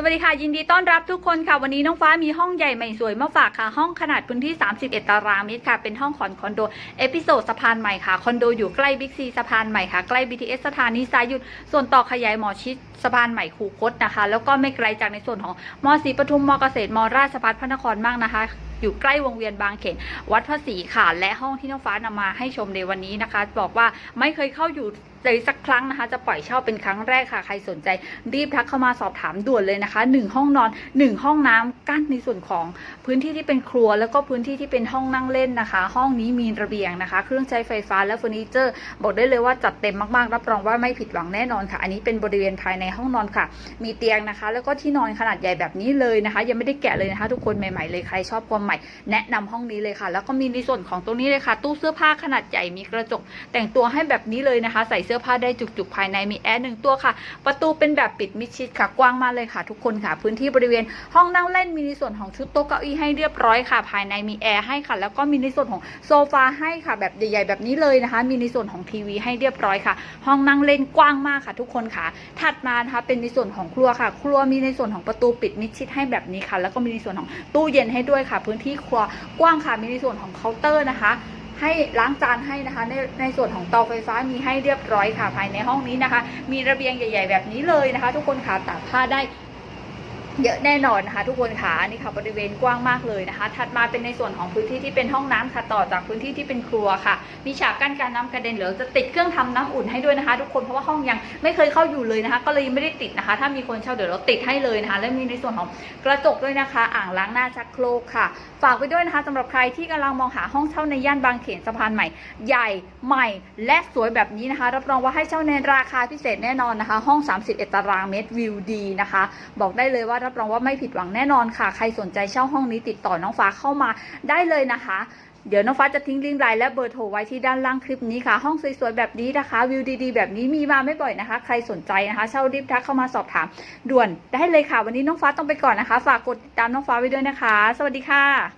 สวัสดีค่ะยินดีต้อนรับทุกคนค่ะ วันนี้น้องฟ้ามีห้องใหญ่ใหม่สวยมาฝากค่ะ ห้องขนาดพื้นที่ 31 ตารางเมตรค่ะ เป็นห้องขอนคอนโด เอพิโซดสะพานใหม่ค่ะ คอนโดอยู่ใกล้บิ๊กซีสะพานใหม่ค่ะ ใกล้ BTS สถานีสายหยุด ส่วนต่อขยายหมอชิดสะพานใหม่คูคตนะคะ แล้วก็ไม่ไกลจากในส่วนของมอสีปทุมมอเกษตรมราชภัฏพระนครมากนะคะ อยู่ใกล้วงเวียนบางเขนวัดพระศรีค่ะ และห้องที่น้องฟ้านำมาให้ชมในวันนี้นะคะ บอกว่าไม่เคยเข้าอยู่เลยสักครั้งนะคะ จะปล่อยเช่าเป็นครั้งแรกค่ะ ใครสนใจรีบทักเข้ามาสอบถามด่วนเลยนะคะ 1 ห้องนอน 1 ห้องน้ำกั้นในส่วนของพื้นที่ที่เป็นครัว แล้วก็พื้นที่ที่เป็นห้องนั่งเล่นนะคะ ห้องนี้มีระเบียงนะคะ เครื่องใช้ไฟฟ้าและเฟอร์นิเจอร์ บอกได้เลยว่าจัดเต็มมากๆ รับรองว่าไม่ผิดหวังแน่นอนค่ะ อันนี้เป็นบริเวณภายในห้องนอนค่ะ มีเตียงนะคะ แล้วก็ที่นอนขนาดใหญ่แบบนี้เลยนะคะ ยังไม่ได้แกะเลยนะคะ ทุกคนใหม่ๆเลยใครชอบความใหม่ แนะนำห้องนี้เลยค่ะ แล้วก็มีในส่วนของตรงนี้เลยค่ะ ตู้เสื้อผ้าขนาดใหญ่มีกระจก แต่งตัวให้แบบนี้เลยนะคะ ใส่เสื้อผ้าได้จุกๆภายในมีแอร์หนึ่งตัวค่ะ ประตูเป็นแบบปิดมิดชิดค่ะกว้างมากเลยค่ะ ทุกคนค่ะ พื้นที่บริเวณ ห้องนั่งเล่นมีในส่วนของชุดโต๊ะเก้าอี้ให้เรียบร้อยค่ะ ภายในมีแอร์ให้ค่ะ แล้วก็มีในส่วนของโซฟาให้ค่ะ แบบใหญ่ ๆ แบบนี้เลยนะคะ มีในส่วนของทีวีให้เรียบร้อยค่ะ ห้องนั่งเล่นกว้างมากค่ะ ทุกคนค่ะ ถัดมานะคะเป็นในส่วนของครัวค่ะ ครัวมีในส่วนของประตูปิดมิดชิดให้แบบนี้ค่ะ แล้วก็มีในส่วนของตู้เย็นให้ด้วยค่ะพื้นที่ครัวกว้างค่ะมีในส่วนของเคาน์เตอร์นะคะ ให้ล้างจานให้นะคะ ในในส่วนของเตาไฟฟ้ามีให้เรียบร้อยค่ะภายในห้องนี้นะคะ มีระเบียงใหญ่ ๆ แบบนี้เลยนะคะ ทุกคนค่ะตากผ้าได้ เยอะแน่นอนนะคะทุกคนค่ะอันนี่ค่ะบริเวณกว้างมากเลยนะคะ ถัดมาเป็นในส่วนของพื้นที่ที่เป็นห้องน้ำค่ะต่อจากพื้นที่ที่เป็นครัวค่ะ มีฉากกั้นการน้ำกระเด็นเหลือจะติดเครื่องทำน้ำอุ่นให้ด้วยนะคะ ทุกคนเพราะว่าห้องยังไม่เคยเข้าอยู่เลยนะคะ ก็เลยยังไม่ได้ติดนะคะ ถ้ามีคนเช่าเดี๋ยวเราติดให้เลยนะคะ และมีในส่วนของกระจกด้วยนะคะ อ่างล้างหน้าชักโครกค่ะ ฝากไว้ด้วยนะคะสำหรับใครที่กำลังมองหาห้องเช่าในย่านบางเขนสะพานใหม่ ใหญ่ใหม่และสวยแบบนี้นะคะ รับรองว่าให้เช่าในราคาพิเศษแน่นอนนะคะ ห้อง 31 ตารางเมตรวิวดีนะคะ บอกได้เลยว่ารับรองว่าไม่ผิดหวังแน่นอนค่ะ ใครสนใจเช่าห้องนี้ติดต่อน้องฟ้าเข้ามาได้เลยนะคะ เดี๋ยวน้องฟ้าจะทิ้งลิงก์ไลน์และเบอร์โทรไว้ที่ด้านล่างคลิปนี้ค่ะ ห้องสวยๆแบบนี้นะคะ วิวดีๆ แบบนี้มีมาไม่บ่อยนะคะ ใครสนใจนะคะ เช่ารีบทักเข้ามาสอบถาม ด่วนได้เลยค่ะ วันนี้น้องฟ้าต้องไปก่อนนะคะ ฝากกดติดตามน้องฟ้าไว้ด้วยนะคะ สวัสดีค่ะ